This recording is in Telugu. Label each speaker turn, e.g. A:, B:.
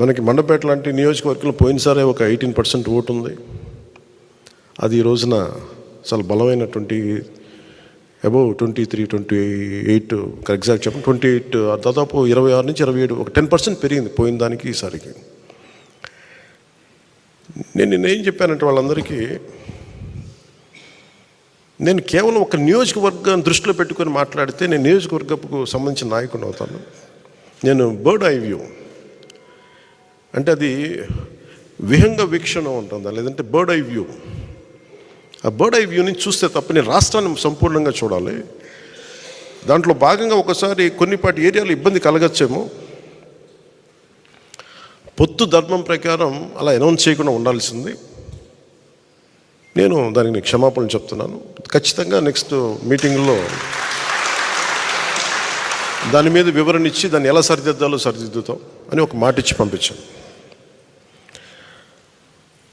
A: మనకి మండపేట లాంటి నియోజకవర్గంలో పోయినసారే ఒక ఎయిటీన్ పర్సెంట్ ఓటు ఉంది. అది ఈ రోజున చాలా బలమైనటువంటి above twenty three twenty eight exact చెప్పండి ట్వంటీ ఎయిట్ దాదాపు ఇరవై ఆరు నుంచి ఇరవై ఏడు ఒక టెన్ పర్సెంట్ పెరిగింది పోయిన దానికి ఈసారికి నేను నిన్న ఏం చెప్పానంటే వాళ్ళందరికీ నేను కేవలం ఒక నియోజకవర్గాన్ని దృష్టిలో పెట్టుకొని మాట్లాడితే నేను నియోజకవర్గపు సంబంధించిన నాయకుడు అవుతాను. నేను బర్డ్ ఐ వ్యూ. అంటే అది విహంగ వీక్షణ ఉంటుందా? లేదంటే బర్డ్ ఐ వ్యూ. ఆ బర్డ్ ఐ వ్యూని చూస్తే తప్ప నేను రాష్ట్రాన్ని సంపూర్ణంగా చూడాలి. దాంట్లో భాగంగా ఒకసారి కొన్నిపాటి ఏరియాలో ఇబ్బంది కలగచ్చేమో. పొత్తు ధర్మం ప్రకారం అలా అనౌన్స్ చేయకుండా ఉండాల్సింది. నేను దానికి క్షమాపణలు చెప్తున్నాను. ఖచ్చితంగా నెక్స్ట్ మీటింగ్లో దాని మీద వివరణ ఇచ్చి దాన్ని ఎలా సరిదిద్దాలో సరిదిద్దుతాం అని ఒక మాట ఇచ్చి పంపించాను.